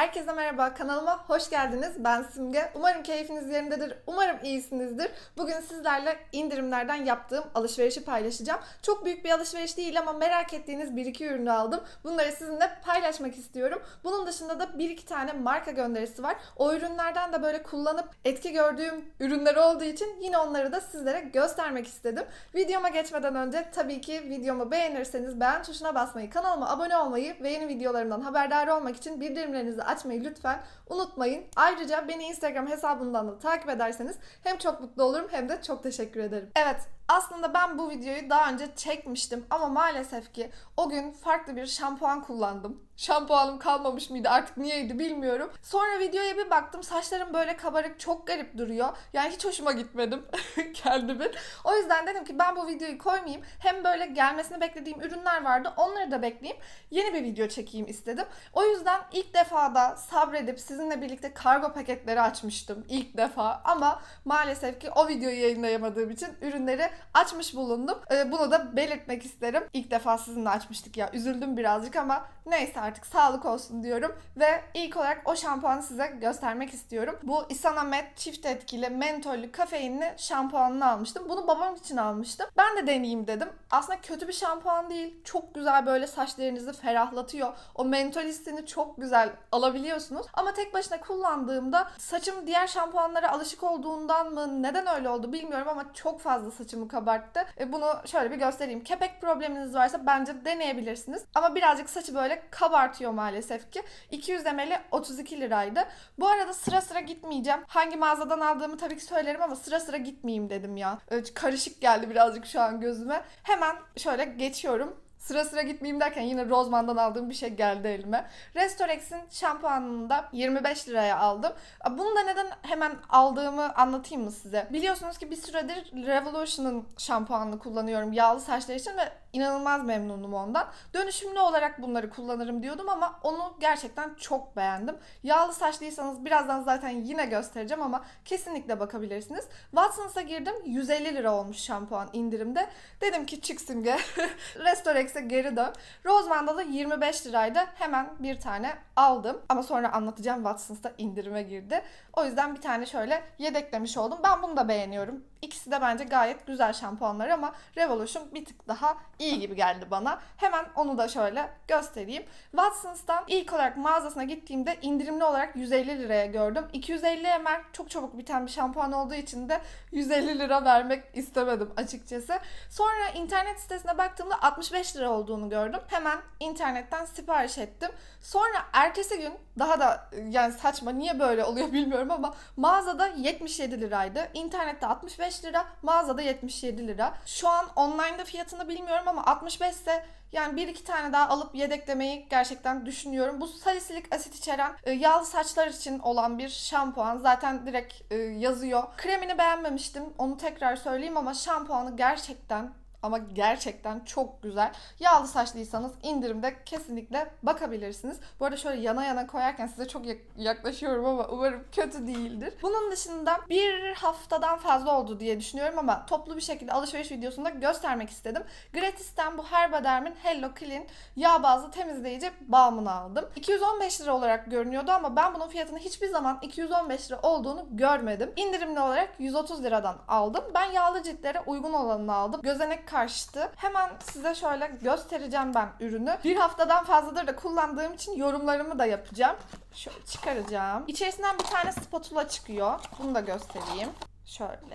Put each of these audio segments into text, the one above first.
Herkese merhaba, kanalıma hoş geldiniz. Ben Simge. Umarım keyfiniz yerindedir, umarım iyisinizdir. Bugün sizlerle indirimlerden yaptığım alışverişi paylaşacağım. Çok büyük bir alışveriş değil ama merak ettiğiniz bir iki ürünü aldım. Bunları sizinle paylaşmak istiyorum. Bunun dışında da bir iki tane marka gönderisi var. O ürünlerden de böyle kullanıp etki gördüğüm ürünler olduğu için yine onları da sizlere göstermek istedim. Videoma geçmeden önce tabii ki videomu beğenirseniz beğen tuşuna basmayı, kanalıma abone olmayı ve yeni videolarımdan haberdar olmak için bildirimlerinizi açmayı lütfen unutmayın. Ayrıca beni Instagram hesabından da takip ederseniz hem çok mutlu olurum hem de çok teşekkür ederim. Evet, aslında ben bu videoyu daha önce çekmiştim ama maalesef ki o gün farklı bir şampuan kullandım. Şampuanım kalmamış mıydı artık niyeydi bilmiyorum. Sonra videoya bir baktım saçlarım böyle kabarık çok garip duruyor. Yani hiç hoşuma gitmedim kendimin. O yüzden dedim ki ben bu videoyu koymayayım. Hem böyle gelmesini beklediğim ürünler vardı onları da bekleyeyim. Yeni bir video çekeyim istedim. O yüzden ilk defa da sabredip sizinle birlikte kargo paketleri açmıştım ilk defa. Ama maalesef ki o videoyu yayınlayamadığım için ürünleri açmış bulundum. Ee, bunu da belirtmek isterim. İlk defa sizinle açmıştık ya. Üzüldüm birazcık ama neyse artık sağlık olsun diyorum. Ve ilk olarak o şampuanı size göstermek istiyorum. Bu Isanamet çift etkili mentollü kafeinli şampuanını almıştım. Bunu babam için almıştım. Ben de deneyeyim dedim. Aslında kötü bir şampuan değil. Çok güzel böyle saçlarınızı ferahlatıyor. O mentol hissini çok güzel alabiliyorsunuz. Ama tek başına kullandığımda saçım diğer şampuanlara alışık olduğundan mı neden öyle oldu bilmiyorum ama çok fazla saçımı kabarttı. E, bunu şöyle bir göstereyim. Kepek probleminiz varsa bence deneyebilirsiniz. Ama birazcık saçı böyle kabartıyor maalesef ki. 200 ml 32 liraydı. Bu arada sıra sıra gitmeyeceğim. Hangi mağazadan aldığımı tabii ki söylerim ama sıra sıra gitmeyeyim dedim ya. Karışık geldi birazcık şu an gözüme. Hemen şöyle geçiyorum. Sıra sıra gitmeyeyim derken yine Rozman'dan aldığım bir şey geldi elime. Restorex'in şampuanını da 25 liraya aldım. Bunu da neden hemen aldığımı anlatayım mı size? Biliyorsunuz ki bir süredir Revolution'ın şampuanını kullanıyorum yağlı saçlar için ve inanılmaz memnunum ondan. Dönüşümlü olarak bunları kullanırım diyordum ama onu gerçekten çok beğendim. Yağlı saçlıysanız birazdan zaten yine göstereceğim ama kesinlikle bakabilirsiniz. Watsons'a girdim 150 lira olmuş şampuan indirimde. Dedim ki çık simge. Restorex'e geri dön. Roseman'da da 25 liraydı. Hemen bir tane aldım. Ama sonra anlatacağım Watsons'ta indirime girdi. O yüzden bir tane şöyle yedeklemiş oldum. Ben bunu da beğeniyorum. İkisi de bence gayet güzel şampuanlar ama Revolution bir tık daha iyi gibi geldi bana. Hemen onu da şöyle göstereyim. Watsons'tan ilk olarak mağazasına gittiğimde indirimli olarak 150 liraya gördüm. 250 ml çok çabuk biten bir şampuan olduğu için de 150 lira vermek istemedim açıkçası. Sonra internet sitesine baktığımda 65 lira olduğunu gördüm. Hemen internetten sipariş ettim. Sonra ertesi gün daha da yani saçma niye böyle oluyor bilmiyorum ama mağazada 77 liraydı. İnternette 65 lira, mağazada 77 lira. Şu an online'da fiyatını bilmiyorum ama 65 ise yani bir iki tane daha alıp yedeklemeyi gerçekten düşünüyorum. Bu salisilik asit içeren e, yağlı saçlar için olan bir şampuan. Zaten direkt e, yazıyor. Kremini beğenmemiştim. Onu tekrar söyleyeyim ama şampuanı gerçekten ama gerçekten çok güzel. Yağlı saçlıysanız indirimde kesinlikle bakabilirsiniz. Bu arada şöyle yana yana koyarken size çok yak- yaklaşıyorum ama umarım kötü değildir. Bunun dışında bir haftadan fazla oldu diye düşünüyorum ama toplu bir şekilde alışveriş videosunda göstermek istedim. Gratis'ten bu Herbaderm'in Hello Clean yağ bazlı temizleyici balmını aldım. 215 lira olarak görünüyordu ama ben bunun fiyatını hiçbir zaman 215 lira olduğunu görmedim. İndirimli olarak 130 liradan aldım. Ben yağlı ciltlere uygun olanını aldım. Gözenek karşıtı. Hemen size şöyle göstereceğim ben ürünü. Bir haftadan fazladır da kullandığım için yorumlarımı da yapacağım. Şöyle çıkaracağım. İçerisinden bir tane spatula çıkıyor. Bunu da göstereyim. Şöyle.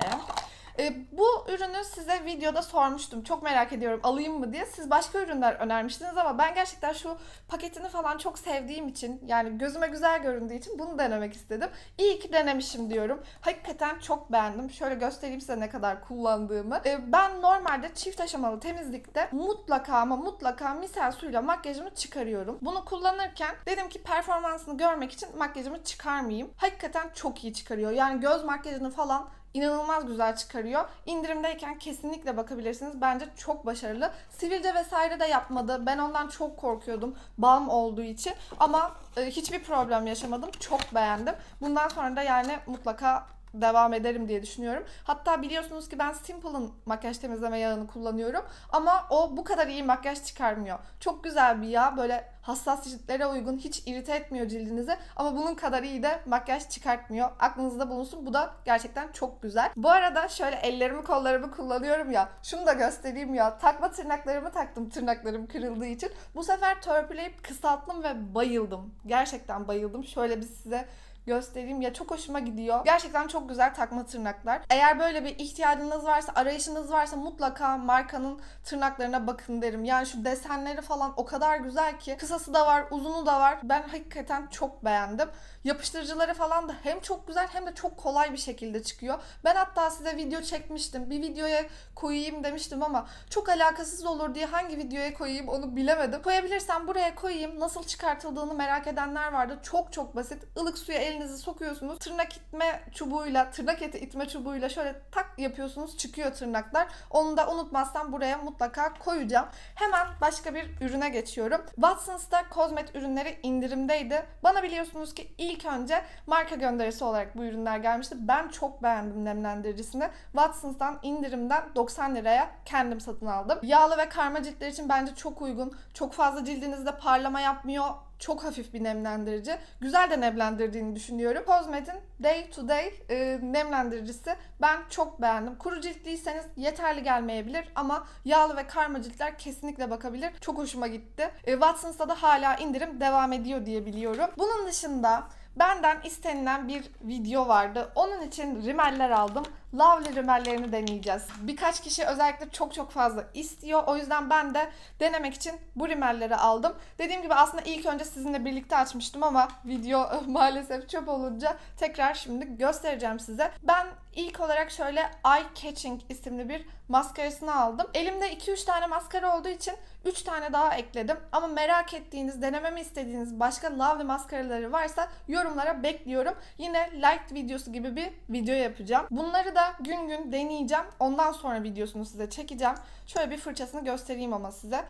E, bu ürünü size videoda sormuştum. Çok merak ediyorum alayım mı diye. Siz başka ürünler önermiştiniz ama ben gerçekten şu paketini falan çok sevdiğim için yani gözüme güzel göründüğü için bunu denemek istedim. İyi ki denemişim diyorum. Hakikaten çok beğendim. Şöyle göstereyim size ne kadar kullandığımı. E, ben normalde çift aşamalı temizlikte mutlaka ama mutlaka misel suyla makyajımı çıkarıyorum. Bunu kullanırken dedim ki performansını görmek için makyajımı çıkarmayayım. Hakikaten çok iyi çıkarıyor. Yani göz makyajını falan inanılmaz güzel çıkarıyor. İndirimdeyken kesinlikle bakabilirsiniz. Bence çok başarılı. Sivilce vesaire de yapmadı. Ben ondan çok korkuyordum. Balm olduğu için. Ama e, hiçbir problem yaşamadım. Çok beğendim. Bundan sonra da yani mutlaka devam ederim diye düşünüyorum. Hatta biliyorsunuz ki ben Simple'ın makyaj temizleme yağını kullanıyorum. Ama o bu kadar iyi makyaj çıkarmıyor. Çok güzel bir yağ. Böyle hassas ciltlere uygun. Hiç irite etmiyor cildinizi. Ama bunun kadar iyi de makyaj çıkartmıyor. Aklınızda bulunsun. Bu da gerçekten çok güzel. Bu arada şöyle ellerimi kollarımı kullanıyorum ya. Şunu da göstereyim ya. Takma tırnaklarımı taktım tırnaklarım kırıldığı için. Bu sefer törpüleyip kısalttım ve bayıldım. Gerçekten bayıldım. Şöyle bir size göstereyim ya çok hoşuma gidiyor. Gerçekten çok güzel takma tırnaklar. Eğer böyle bir ihtiyacınız varsa, arayışınız varsa mutlaka markanın tırnaklarına bakın derim. Yani şu desenleri falan o kadar güzel ki. Kısası da var, uzunu da var. Ben hakikaten çok beğendim. Yapıştırıcıları falan da hem çok güzel hem de çok kolay bir şekilde çıkıyor. Ben hatta size video çekmiştim. Bir videoya koyayım demiştim ama çok alakasız olur diye hangi videoya koyayım onu bilemedim. Koyabilirsem buraya koyayım. Nasıl çıkartıldığını merak edenler vardı. Çok çok basit. Ilık suya elinizi sokuyorsunuz. Tırnak itme çubuğuyla, tırnak eti itme çubuğuyla şöyle tak yapıyorsunuz. Çıkıyor tırnaklar. Onu da unutmazsam buraya mutlaka koyacağım. Hemen başka bir ürüne geçiyorum. Watsons'ta kozmet ürünleri indirimdeydi. Bana biliyorsunuz ki ilk önce marka gönderisi olarak bu ürünler gelmişti. Ben çok beğendim nemlendiricisini. Watsons'tan indirimden 90 liraya kendim satın aldım. Yağlı ve karma ciltler için bence çok uygun. Çok fazla cildinizde parlama yapmıyor. Çok hafif bir nemlendirici. Güzel de nemlendirdiğini düşünüyorum. Cosmet'in Day to Day e, nemlendiricisi ben çok beğendim. Kuru ciltliyseniz yeterli gelmeyebilir ama yağlı ve karma ciltler kesinlikle bakabilir. Çok hoşuma gitti. E, Watsons'ta da hala indirim devam ediyor diye biliyorum. Bunun dışında benden istenilen bir video vardı. Onun için rimeller aldım. Lovely rimellerini deneyeceğiz. Birkaç kişi özellikle çok çok fazla istiyor. O yüzden ben de denemek için bu rimelleri aldım. Dediğim gibi aslında ilk önce sizinle birlikte açmıştım ama video maalesef çöp olunca tekrar şimdi göstereceğim size. Ben ilk olarak şöyle Eye Catching isimli bir maskarasını aldım. Elimde 2-3 tane maskara olduğu için 3 tane daha ekledim. Ama merak ettiğiniz, denememi istediğiniz başka Lovely maskaraları varsa yorumlara bekliyorum. Yine light videosu gibi bir video yapacağım. Bunları da gün gün deneyeceğim. Ondan sonra videosunu size çekeceğim. Şöyle bir fırçasını göstereyim ama size.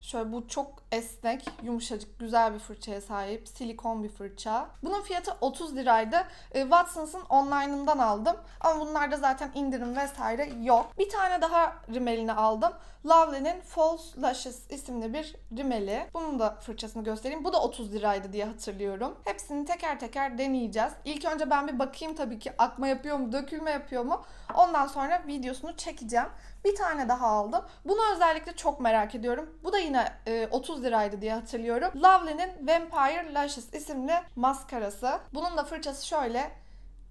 Şöyle bu çok esnek, yumuşacık, güzel bir fırçaya sahip. Silikon bir fırça. Bunun fiyatı 30 liraydı. E, Watsons'ın online'ından aldım. Ama bunlarda zaten indirim vesaire yok. Bir tane daha rimelini aldım. Lovely'nin False Lashes isimli bir rimeli. Bunun da fırçasını göstereyim. Bu da 30 liraydı diye hatırlıyorum. Hepsini teker teker deneyeceğiz. İlk önce ben bir bakayım tabii ki akma yapıyor mu, dökülme yapıyor mu? Ondan sonra videosunu çekeceğim. Bir tane daha aldım. Bunu özellikle çok merak ediyorum. Bu da yine e, 30 liraydı diye hatırlıyorum. Lovely'nin Vampire Lashes isimli maskarası. Bunun da fırçası şöyle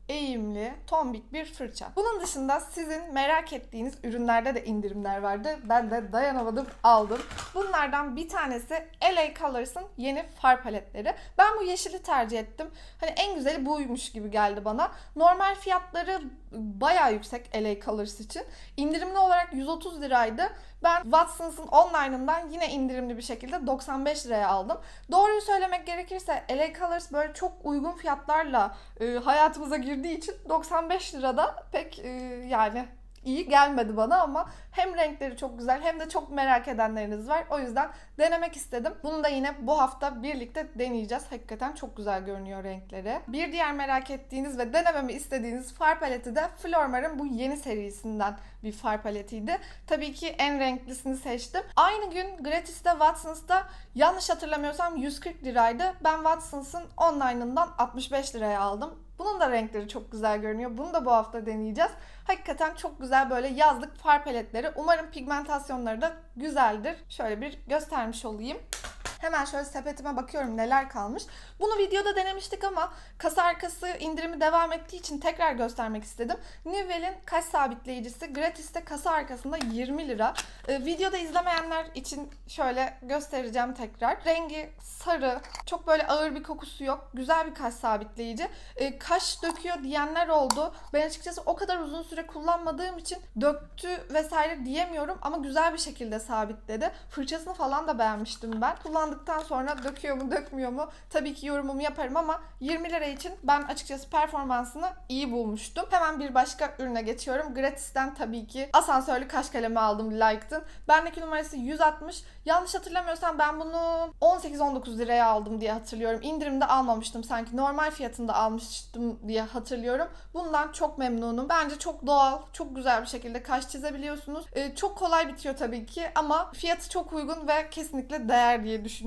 eğimli, tombik bir fırça. Bunun dışında sizin merak ettiğiniz ürünlerde de indirimler vardı. Ben de dayanamadım aldım. Bunlardan bir tanesi LA Colors'ın yeni far paletleri. Ben bu yeşili tercih ettim. Hani en güzeli buymuş gibi geldi bana. Normal fiyatları bayağı yüksek LA Colors için. İndirimli olarak 130 liraydı. Ben Watsons'ın online'ından yine indirimli bir şekilde 95 liraya aldım. Doğruyu söylemek gerekirse LA Colors böyle çok uygun fiyatlarla e, hayatımıza girdiği için 95 lirada pek e, yani iyi gelmedi bana ama hem renkleri çok güzel hem de çok merak edenleriniz var. O yüzden denemek istedim. Bunu da yine bu hafta birlikte deneyeceğiz. Hakikaten çok güzel görünüyor renkleri. Bir diğer merak ettiğiniz ve denememi istediğiniz far paleti de Flormar'ın bu yeni serisinden bir far paletiydi. Tabii ki en renklisini seçtim. Aynı gün gratis'te Watsons'ta yanlış hatırlamıyorsam 140 liraydı. Ben Watsons'ın online'ından 65 liraya aldım. Bunun da renkleri çok güzel görünüyor. Bunu da bu hafta deneyeceğiz. Hakikaten çok güzel böyle yazlık far paletleri. Umarım pigmentasyonları da güzeldir. Şöyle bir göstermiş olayım. Hemen şöyle sepetime bakıyorum neler kalmış. Bunu videoda denemiştik ama kasa arkası indirimi devam ettiği için tekrar göstermek istedim. Nivell'in kaş sabitleyicisi gratis'te kasa arkasında 20 lira. Ee, videoda izlemeyenler için şöyle göstereceğim tekrar. Rengi sarı, çok böyle ağır bir kokusu yok. Güzel bir kaş sabitleyici. Ee, kaş döküyor diyenler oldu. Ben açıkçası o kadar uzun süre kullanmadığım için döktü vesaire diyemiyorum ama güzel bir şekilde sabitledi. Fırçasını falan da beğenmiştim ben. Kullandığım kullandıktan sonra döküyor mu dökmüyor mu tabii ki yorumumu yaparım ama 20 lira için ben açıkçası performansını iyi bulmuştum. Hemen bir başka ürüne geçiyorum. Gratis'ten tabii ki asansörlü kaş kalemi aldım Like'tın. Bendeki numarası 160. Yanlış hatırlamıyorsam ben bunu 18-19 liraya aldım diye hatırlıyorum. İndirimde almamıştım sanki. Normal fiyatında almıştım diye hatırlıyorum. Bundan çok memnunum. Bence çok doğal, çok güzel bir şekilde kaş çizebiliyorsunuz. Ee, çok kolay bitiyor tabii ki ama fiyatı çok uygun ve kesinlikle değer diye düşünüyorum.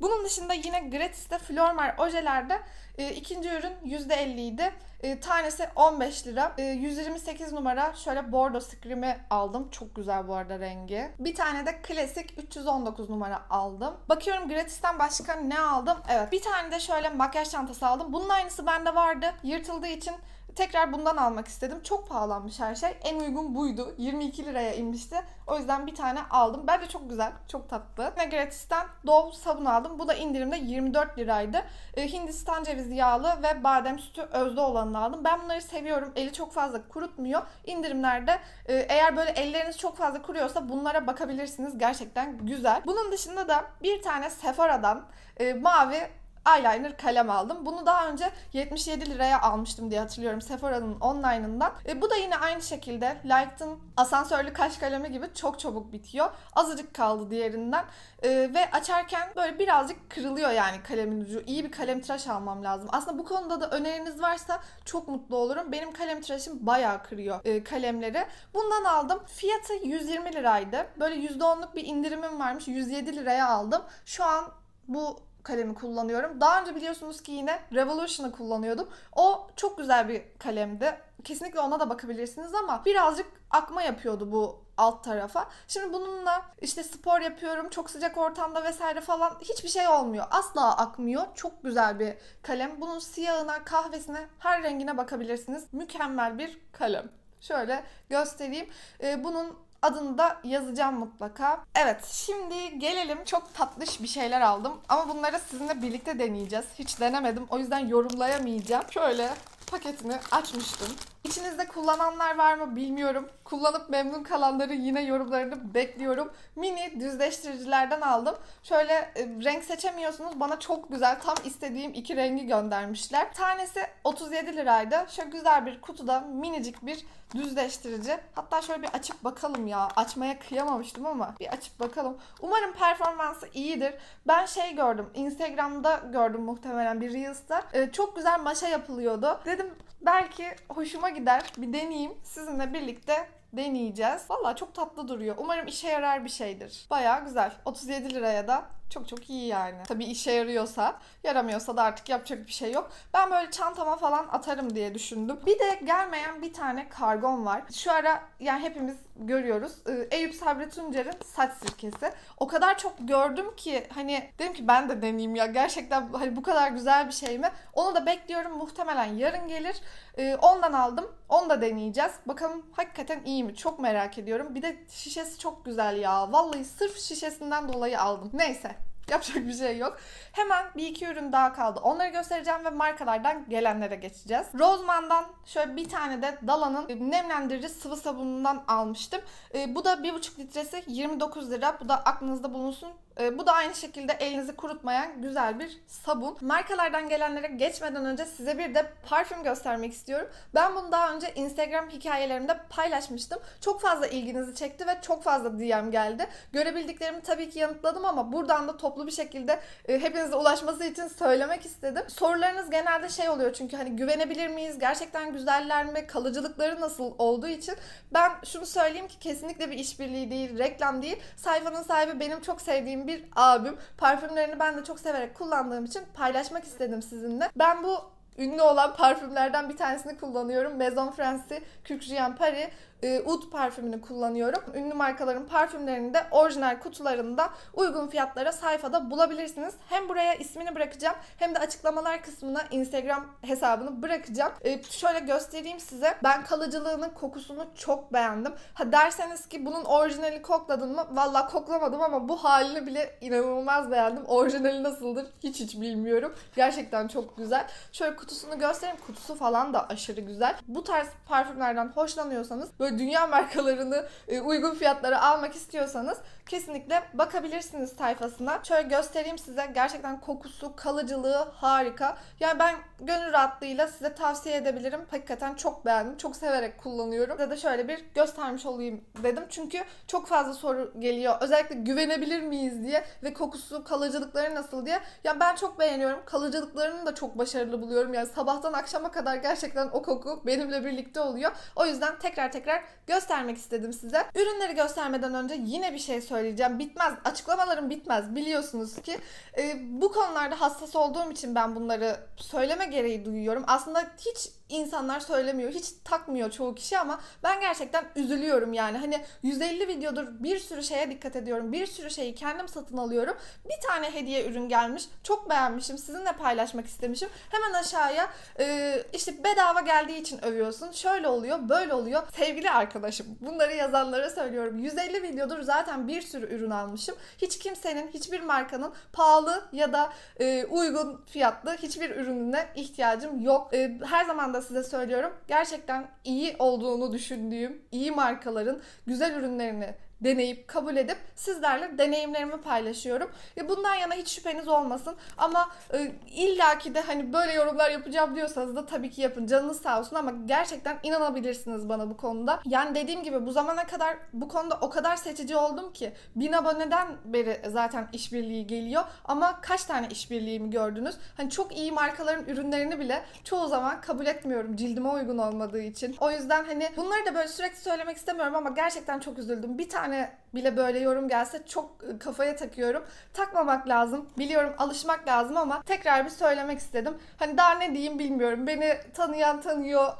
Bunun dışında yine gratis'te Flormar ojelerde e, ikinci ürün %50 idi. E, tanesi 15 lira. E, 128 numara şöyle bordo scream'i aldım. Çok güzel bu arada rengi. Bir tane de klasik 319 numara aldım. Bakıyorum gratis'ten başka ne aldım? Evet. Bir tane de şöyle makyaj çantası aldım. Bunun aynısı bende vardı. Yırtıldığı için Tekrar bundan almak istedim. Çok pahalanmış her şey. En uygun buydu. 22 liraya inmişti. O yüzden bir tane aldım. Bence çok güzel. Çok tatlı. Yine gratis'ten Dove sabun aldım. Bu da indirimde 24 liraydı. Ee, Hindistan cevizi yağlı ve badem sütü özde olanını aldım. Ben bunları seviyorum. Eli çok fazla kurutmuyor. İndirimlerde e, eğer böyle elleriniz çok fazla kuruyorsa bunlara bakabilirsiniz. Gerçekten güzel. Bunun dışında da bir tane Sephora'dan e, mavi eyeliner kalem aldım. Bunu daha önce 77 liraya almıştım diye hatırlıyorum Sephora'nın online'ından. E, bu da yine aynı şekilde Light'ın asansörlü kaş kalemi gibi çok çabuk bitiyor. Azıcık kaldı diğerinden. E, ve açarken böyle birazcık kırılıyor yani kalemin ucu. İyi bir kalem tıraş almam lazım. Aslında bu konuda da öneriniz varsa çok mutlu olurum. Benim kalem tıraşım bayağı kırıyor e, kalemleri. Bundan aldım. Fiyatı 120 liraydı. Böyle %10'luk bir indirimim varmış. 107 liraya aldım. Şu an bu kalemi kullanıyorum. Daha önce biliyorsunuz ki yine Revolution'ı kullanıyordum. O çok güzel bir kalemdi. Kesinlikle ona da bakabilirsiniz ama birazcık akma yapıyordu bu alt tarafa. Şimdi bununla işte spor yapıyorum, çok sıcak ortamda vesaire falan hiçbir şey olmuyor. Asla akmıyor. Çok güzel bir kalem. Bunun siyahına, kahvesine, her rengine bakabilirsiniz. Mükemmel bir kalem. Şöyle göstereyim. Ee, bunun Adını da yazacağım mutlaka. Evet şimdi gelelim çok tatlış bir şeyler aldım. Ama bunları sizinle birlikte deneyeceğiz. Hiç denemedim o yüzden yorumlayamayacağım. Şöyle paketini açmıştım. İçinizde kullananlar var mı bilmiyorum. Kullanıp memnun kalanları yine yorumlarını bekliyorum. Mini düzleştiricilerden aldım. Şöyle e, renk seçemiyorsunuz. Bana çok güzel tam istediğim iki rengi göndermişler. Tanesi 37 liraydı. Şöyle güzel bir kutuda minicik bir düzleştirici. Hatta şöyle bir açıp bakalım ya. Açmaya kıyamamıştım ama bir açıp bakalım. Umarım performansı iyidir. Ben şey gördüm. Instagram'da gördüm muhtemelen bir Reels'ta. Ee, çok güzel maşa yapılıyordu. Dedim belki hoşuma gider. Bir deneyeyim. Sizinle birlikte deneyeceğiz. Valla çok tatlı duruyor. Umarım işe yarar bir şeydir. Baya güzel. 37 liraya da çok çok iyi yani. Tabii işe yarıyorsa, yaramıyorsa da artık yapacak bir şey yok. Ben böyle çantama falan atarım diye düşündüm. Bir de gelmeyen bir tane kargon var. Şu ara yani hepimiz görüyoruz. Ee, Eyüp Sabri Tuncer'in saç sirkesi. O kadar çok gördüm ki hani dedim ki ben de deneyeyim ya. Gerçekten hani bu kadar güzel bir şey mi? Onu da bekliyorum. Muhtemelen yarın gelir. Ee, ondan aldım. Onu da deneyeceğiz. Bakalım hakikaten iyi mi? Çok merak ediyorum. Bir de şişesi çok güzel ya. Vallahi sırf şişesinden dolayı aldım. Neyse. Yapacak bir şey yok. Hemen bir iki ürün daha kaldı. Onları göstereceğim ve markalardan gelenlere geçeceğiz. Roseman'dan şöyle bir tane de Dala'nın nemlendirici sıvı sabunundan almıştım. E, bu da 1,5 litresi 29 lira. Bu da aklınızda bulunsun. E, bu da aynı şekilde elinizi kurutmayan güzel bir sabun. Markalardan gelenlere geçmeden önce size bir de parfüm göstermek istiyorum. Ben bunu daha önce Instagram hikayelerimde paylaşmıştım. Çok fazla ilginizi çekti ve çok fazla DM geldi. Görebildiklerimi tabii ki yanıtladım ama buradan da toplu bir şekilde e, hepinize ulaşması için söylemek istedim. Sorularınız genelde şey oluyor çünkü hani güvenebilir miyiz? Gerçekten güzeller mi? Kalıcılıkları nasıl olduğu için ben şunu söyleyeyim ki kesinlikle bir işbirliği değil, reklam değil. Sayfanın sahibi benim çok sevdiğim bir abim. Parfümlerini ben de çok severek kullandığım için paylaşmak istedim sizinle. Ben bu ünlü olan parfümlerden bir tanesini kullanıyorum. Maison Francis Kürk Jean Paris e, Oud parfümünü kullanıyorum. Ünlü markaların parfümlerini de orijinal kutularında uygun fiyatlara sayfada bulabilirsiniz. Hem buraya ismini bırakacağım hem de açıklamalar kısmına Instagram hesabını bırakacağım. E, şöyle göstereyim size. Ben kalıcılığını, kokusunu çok beğendim. Ha derseniz ki bunun orijinali kokladın mı? Valla koklamadım ama bu halini bile inanılmaz beğendim. Orijinali nasıldır hiç hiç bilmiyorum. Gerçekten çok güzel. Şöyle kutusunu göstereyim. Kutusu falan da aşırı güzel. Bu tarz parfümlerden hoşlanıyorsanız böyle böyle dünya markalarını e, uygun fiyatlara almak istiyorsanız kesinlikle bakabilirsiniz sayfasına. Şöyle göstereyim size. Gerçekten kokusu, kalıcılığı harika. Yani ben gönül rahatlığıyla size tavsiye edebilirim. Hakikaten çok beğendim. Çok severek kullanıyorum. Size de şöyle bir göstermiş olayım dedim. Çünkü çok fazla soru geliyor. Özellikle güvenebilir miyiz diye ve kokusu, kalıcılıkları nasıl diye. Ya ben çok beğeniyorum. Kalıcılıklarını da çok başarılı buluyorum. Yani sabahtan akşama kadar gerçekten o koku benimle birlikte oluyor. O yüzden tekrar tekrar göstermek istedim size. Ürünleri göstermeden önce yine bir şey söyleyeceğim. Bitmez. Açıklamalarım bitmez. Biliyorsunuz ki e, bu konularda hassas olduğum için ben bunları söyleme gereği duyuyorum. Aslında hiç insanlar söylemiyor. Hiç takmıyor çoğu kişi ama ben gerçekten üzülüyorum yani. Hani 150 videodur bir sürü şeye dikkat ediyorum. Bir sürü şeyi kendim satın alıyorum. Bir tane hediye ürün gelmiş. Çok beğenmişim. Sizinle paylaşmak istemişim. Hemen aşağıya e, işte bedava geldiği için övüyorsun. Şöyle oluyor, böyle oluyor. Sevgili arkadaşım bunları yazanlara söylüyorum. 150 videodur zaten bir sürü ürün almışım. Hiç kimsenin, hiçbir markanın pahalı ya da e, uygun fiyatlı hiçbir ürününe ihtiyacım yok. E, her zaman da size söylüyorum. Gerçekten iyi olduğunu düşündüğüm iyi markaların güzel ürünlerini deneyip kabul edip sizlerle deneyimlerimi paylaşıyorum. E bundan yana hiç şüpheniz olmasın. Ama e, illaki de hani böyle yorumlar yapacağım diyorsanız da tabii ki yapın. Canınız sağ olsun ama gerçekten inanabilirsiniz bana bu konuda. Yani dediğim gibi bu zamana kadar bu konuda o kadar seçici oldum ki 1000 aboneden beri zaten işbirliği geliyor. Ama kaç tane işbirliğimi gördünüz? Hani çok iyi markaların ürünlerini bile çoğu zaman kabul etmiyorum cildime uygun olmadığı için. O yüzden hani bunları da böyle sürekli söylemek istemiyorum ama gerçekten çok üzüldüm. Bir tane bile böyle yorum gelse çok e, kafaya takıyorum. Takmamak lazım. Biliyorum alışmak lazım ama tekrar bir söylemek istedim. Hani daha ne diyeyim bilmiyorum. Beni tanıyan tanıyor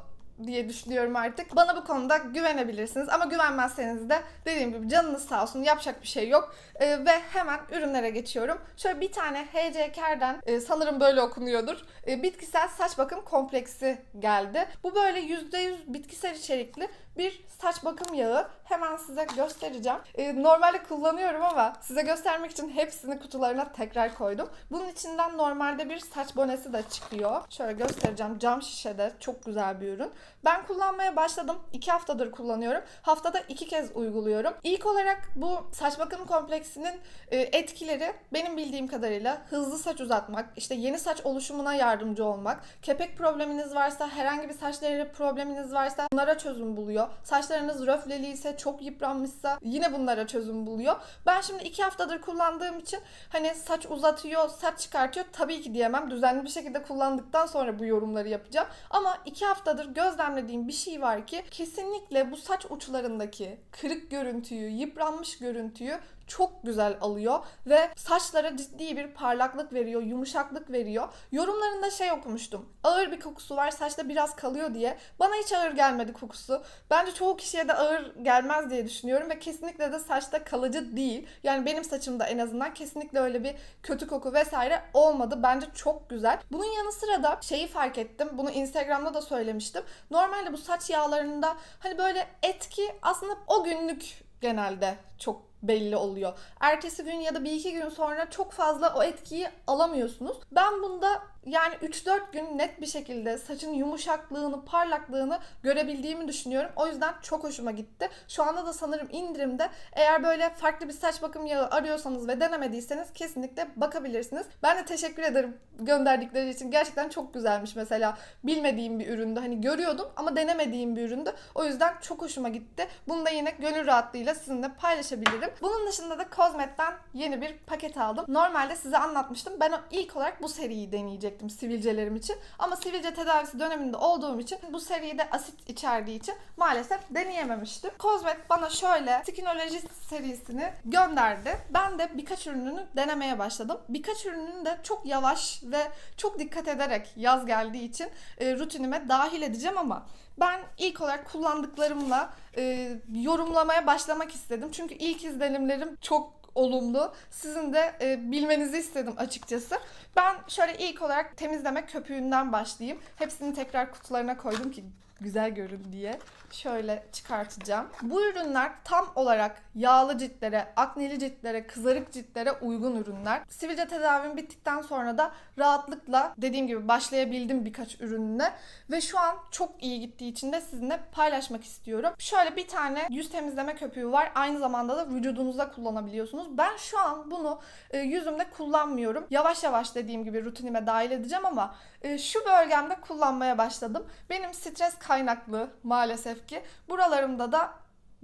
diye düşünüyorum artık. Bana bu konuda güvenebilirsiniz ama güvenmezseniz de dediğim gibi canınız sağ olsun yapacak bir şey yok. Ee, ve hemen ürünlere geçiyorum. Şöyle bir tane HC Care'den e, sanırım böyle okunuyordur. E, bitkisel saç bakım kompleksi geldi. Bu böyle %100 bitkisel içerikli bir saç bakım yağı. Hemen size göstereceğim. E, normalde kullanıyorum ama size göstermek için hepsini kutularına tekrar koydum. Bunun içinden normalde bir saç bonesi de çıkıyor. Şöyle göstereceğim. Cam şişede çok güzel bir ürün. Ben kullanmaya başladım. 2 haftadır kullanıyorum. Haftada 2 kez uyguluyorum. İlk olarak bu saç bakım kompleksinin e, etkileri benim bildiğim kadarıyla hızlı saç uzatmak, işte yeni saç oluşumuna yardımcı olmak, kepek probleminiz varsa, herhangi bir saç deri probleminiz varsa bunlara çözüm buluyor. Saçlarınız röfleliyse, çok yıpranmışsa yine bunlara çözüm buluyor. Ben şimdi 2 haftadır kullandığım için hani saç uzatıyor, saç çıkartıyor tabii ki diyemem. Düzenli bir şekilde kullandıktan sonra bu yorumları yapacağım. Ama 2 haftadır gözlemlediğim bir şey var ki kesinlikle bu saç uçlarındaki kırık görüntüyü, yıpranmış görüntüyü çok güzel alıyor ve saçlara ciddi bir parlaklık veriyor, yumuşaklık veriyor. Yorumlarında şey okumuştum. Ağır bir kokusu var, saçta biraz kalıyor diye. Bana hiç ağır gelmedi kokusu. Bence çoğu kişiye de ağır gelmez diye düşünüyorum ve kesinlikle de saçta kalıcı değil. Yani benim saçımda en azından kesinlikle öyle bir kötü koku vesaire olmadı. Bence çok güzel. Bunun yanı sıra da şeyi fark ettim. Bunu Instagram'da da söylemiştim. Normalde bu saç yağlarında hani böyle etki aslında o günlük genelde çok belli oluyor. Ertesi gün ya da bir iki gün sonra çok fazla o etkiyi alamıyorsunuz. Ben bunda yani 3-4 gün net bir şekilde saçın yumuşaklığını, parlaklığını görebildiğimi düşünüyorum. O yüzden çok hoşuma gitti. Şu anda da sanırım indirimde. Eğer böyle farklı bir saç bakım yağı arıyorsanız ve denemediyseniz kesinlikle bakabilirsiniz. Ben de teşekkür ederim gönderdikleri için. Gerçekten çok güzelmiş mesela. Bilmediğim bir üründü. Hani görüyordum ama denemediğim bir üründü. O yüzden çok hoşuma gitti. Bunu da yine gönül rahatlığıyla sizinle paylaşabilirim. Bunun dışında da Cosmet'ten yeni bir paket aldım. Normalde size anlatmıştım. Ben ilk olarak bu seriyi deneyecektim sivilcelerim için. Ama sivilce tedavisi döneminde olduğum için bu seride asit içerdiği için maalesef deneyememiştim. Cosmet bana şöyle Skinology serisini gönderdi. Ben de birkaç ürününü denemeye başladım. Birkaç ürününü de çok yavaş ve çok dikkat ederek yaz geldiği için e, rutinime dahil edeceğim ama ben ilk olarak kullandıklarımla e, yorumlamaya başlamak istedim. Çünkü ilk izlenimlerim çok olumlu. Sizin de e, bilmenizi istedim açıkçası. Ben şöyle ilk olarak temizleme köpüğünden başlayayım. Hepsini tekrar kutularına koydum ki güzel görün diye şöyle çıkartacağım. Bu ürünler tam olarak yağlı ciltlere, akneli ciltlere, kızarık ciltlere uygun ürünler. Sivilce tedavim bittikten sonra da rahatlıkla dediğim gibi başlayabildim birkaç ürününe ve şu an çok iyi gittiği için de sizinle paylaşmak istiyorum. Şöyle bir tane yüz temizleme köpüğü var. Aynı zamanda da vücudunuzda kullanabiliyorsunuz. Ben şu an bunu e, yüzümde kullanmıyorum. Yavaş yavaş dediğim gibi rutinime dahil edeceğim ama şu bölgemde kullanmaya başladım. Benim stres kaynaklı maalesef ki. Buralarımda da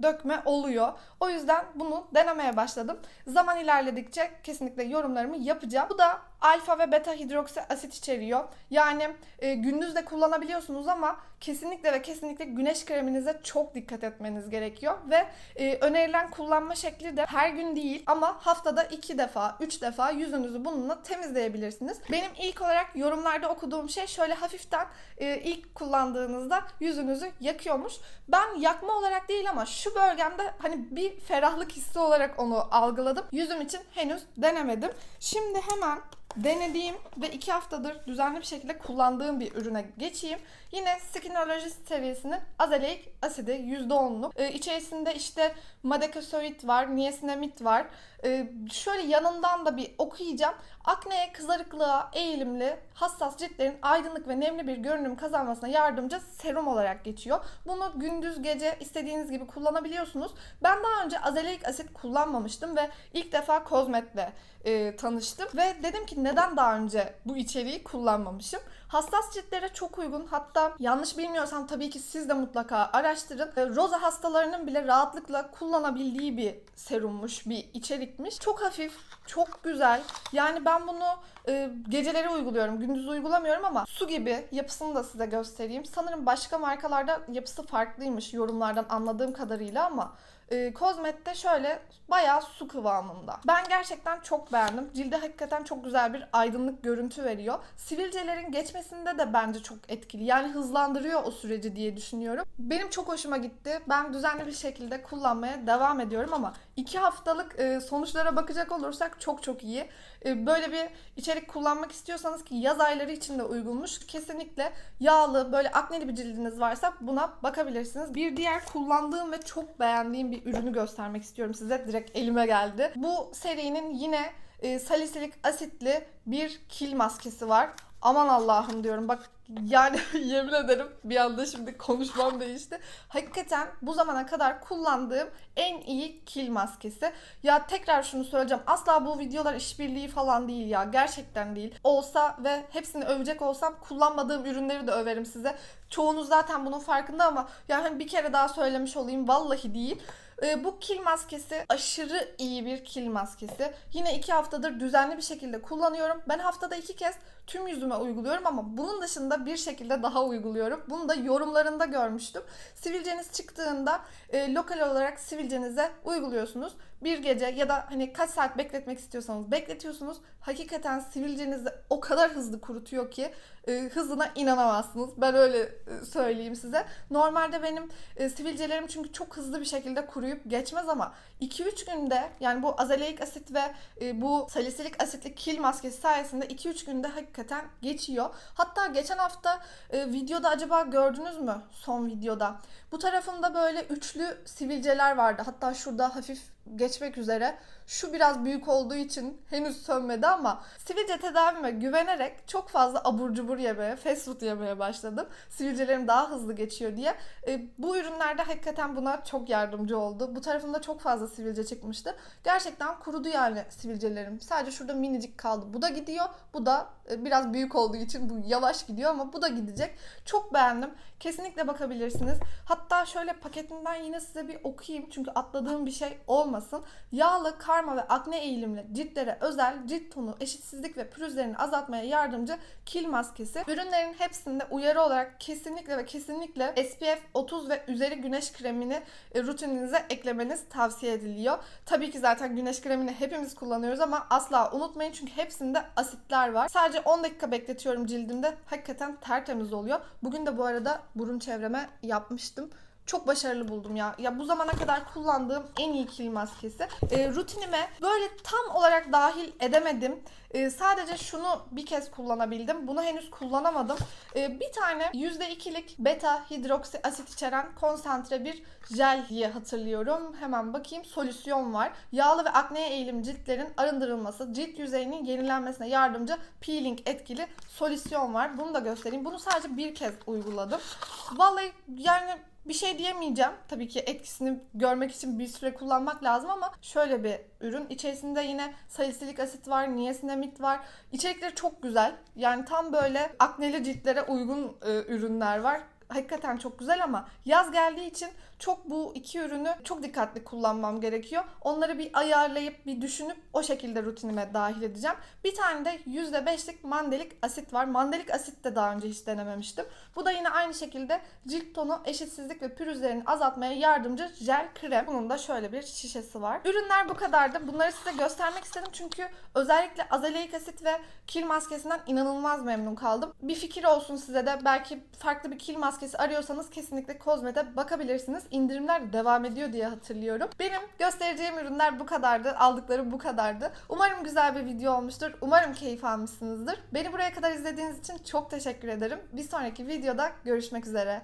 dökme oluyor. O yüzden bunu denemeye başladım. Zaman ilerledikçe kesinlikle yorumlarımı yapacağım. Bu da alfa ve beta hidroksi asit içeriyor. Yani e, gündüz de kullanabiliyorsunuz ama kesinlikle ve kesinlikle güneş kreminize çok dikkat etmeniz gerekiyor ve e, önerilen kullanma şekli de her gün değil ama haftada 2 defa, 3 defa yüzünüzü bununla temizleyebilirsiniz. Benim ilk olarak yorumlarda okuduğum şey şöyle hafiften e, ilk kullandığınızda yüzünüzü yakıyormuş. Ben yakma olarak değil ama şu bölgemde hani bir ferahlık hissi olarak onu algıladım. Yüzüm için henüz denemedim. Şimdi hemen denediğim ve 2 haftadır düzenli bir şekilde kullandığım bir ürüne geçeyim. Yine Skinologist serisinin azaleik asidi %10'luk. Ee, içerisinde işte madekosoid var, niacinamid var. Ee, şöyle yanından da bir okuyacağım. Akneye, kızarıklığa eğilimli, hassas ciltlerin aydınlık ve nemli bir görünüm kazanmasına yardımcı serum olarak geçiyor. Bunu gündüz gece istediğiniz gibi kullanabiliyorsunuz. Ben daha önce azaleik asit kullanmamıştım ve ilk defa Kozmet'le e, tanıştım ve dedim ki neden daha önce bu içeriği kullanmamışım? Hassas ciltlere çok uygun. Hatta yanlış bilmiyorsam tabii ki siz de mutlaka araştırın. E, Roza hastalarının bile rahatlıkla kullanabildiği bir serummuş, bir içerikmiş. Çok hafif, çok güzel. Yani ben bunu e, geceleri uyguluyorum, gündüz uygulamıyorum ama su gibi yapısını da size göstereyim. Sanırım başka markalarda yapısı farklıymış yorumlardan anladığım kadarıyla ama Kozmet'te şöyle bayağı su kıvamında. Ben gerçekten çok beğendim. Cilde hakikaten çok güzel bir aydınlık görüntü veriyor. Sivilcelerin geçmesinde de bence çok etkili. Yani hızlandırıyor o süreci diye düşünüyorum. Benim çok hoşuma gitti. Ben düzenli bir şekilde kullanmaya devam ediyorum ama 2 haftalık e, sonuçlara bakacak olursak çok çok iyi. E, böyle bir içerik kullanmak istiyorsanız ki yaz ayları için de uygunmuş. Kesinlikle yağlı, böyle akneli bir cildiniz varsa buna bakabilirsiniz. Bir diğer kullandığım ve çok beğendiğim bir ürünü göstermek istiyorum size. Direkt elime geldi. Bu serinin yine e, salisilik asitli bir kil maskesi var. Aman Allah'ım diyorum. Bak yani yemin ederim bir anda şimdi konuşmam değişti. Hakikaten bu zamana kadar kullandığım en iyi kil maskesi. Ya tekrar şunu söyleyeceğim. Asla bu videolar işbirliği falan değil ya. Gerçekten değil. Olsa ve hepsini övecek olsam kullanmadığım ürünleri de överim size. Çoğunuz zaten bunun farkında ama yani bir kere daha söylemiş olayım. Vallahi değil. Ee, bu kil maskesi aşırı iyi bir kil maskesi. Yine iki haftadır düzenli bir şekilde kullanıyorum. Ben haftada iki kez tüm yüzüme uyguluyorum ama bunun dışında bir şekilde daha uyguluyorum. Bunu da yorumlarında görmüştüm. Sivilceniz çıktığında e, lokal olarak sivilcenize uyguluyorsunuz. Bir gece ya da hani kaç saat bekletmek istiyorsanız bekletiyorsunuz. Hakikaten sivilcenizi o kadar hızlı kurutuyor ki e, hızına inanamazsınız. Ben öyle e, söyleyeyim size. Normalde benim e, sivilcelerim çünkü çok hızlı bir şekilde kuruyup geçmez ama 2-3 günde yani bu azaleik asit ve e, bu salisilik asitli kil maskesi sayesinde 2-3 günde hakikaten geçiyor. Hatta geçen hafta e, videoda acaba gördünüz mü son videoda? Bu tarafında böyle üçlü sivilceler vardı. Hatta şurada hafif geçmek üzere. Şu biraz büyük olduğu için henüz sönmedi ama sivilce tedavime güvenerek çok fazla abur cubur yemeye, fast food yemeye başladım. Sivilcelerim daha hızlı geçiyor diye. E, bu ürünlerde hakikaten buna çok yardımcı oldu. Bu tarafımda çok fazla sivilce çıkmıştı. Gerçekten kurudu yani sivilcelerim. Sadece şurada minicik kaldı. Bu da gidiyor. Bu da biraz büyük olduğu için bu yavaş gidiyor ama bu da gidecek. Çok beğendim. Kesinlikle bakabilirsiniz. Hatta şöyle paketinden yine size bir okuyayım çünkü atladığım bir şey olmasın. Yağlı, karma ve akne eğilimli ciltlere özel cilt tonu, eşitsizlik ve pürüzlerini azaltmaya yardımcı kil maskesi. Ürünlerin hepsinde uyarı olarak kesinlikle ve kesinlikle SPF 30 ve üzeri güneş kremini e, rutininize eklemeniz tavsiye ediliyor. Tabii ki zaten güneş kremini hepimiz kullanıyoruz ama asla unutmayın çünkü hepsinde asitler var. Sadece 10 dakika bekletiyorum cildimde. Hakikaten tertemiz oluyor. Bugün de bu arada burun çevreme yapmıştım. Çok başarılı buldum ya. Ya bu zamana kadar kullandığım en iyi kil maskesi. Ee, rutinime böyle tam olarak dahil edemedim. Ee, sadece şunu bir kez kullanabildim. Bunu henüz kullanamadım. Ee, bir tane %2'lik beta hidroksi asit içeren konsantre bir jel diye hatırlıyorum. Hemen bakayım. Solüsyon var. Yağlı ve akneye eğilim ciltlerin arındırılması, cilt yüzeyinin yenilenmesine yardımcı peeling etkili solüsyon var. Bunu da göstereyim. Bunu sadece bir kez uyguladım. Vallahi yani bir şey diyemeyeceğim. Tabii ki etkisini görmek için bir süre kullanmak lazım ama şöyle bir ürün. İçerisinde yine salisilik asit var, niasinamid var. İçerikleri çok güzel. Yani tam böyle akneli ciltlere uygun e, ürünler var. Hakikaten çok güzel ama yaz geldiği için çok bu iki ürünü çok dikkatli kullanmam gerekiyor. Onları bir ayarlayıp bir düşünüp o şekilde rutinime dahil edeceğim. Bir tane de %5'lik mandelik asit var. Mandelik asit de daha önce hiç denememiştim. Bu da yine aynı şekilde cilt tonu, eşitsizlik ve pürüzlerini azaltmaya yardımcı jel krem. Bunun da şöyle bir şişesi var. Ürünler bu kadardı. Bunları size göstermek istedim çünkü özellikle azaleik asit ve kil maskesinden inanılmaz memnun kaldım. Bir fikir olsun size de belki farklı bir kil maskesi arıyorsanız kesinlikle Kozmet'e bakabilirsiniz. İndirimler devam ediyor diye hatırlıyorum. Benim göstereceğim ürünler bu kadardı. Aldıklarım bu kadardı. Umarım güzel bir video olmuştur. Umarım keyif almışsınızdır. Beni buraya kadar izlediğiniz için çok teşekkür ederim. Bir sonraki videoda görüşmek üzere.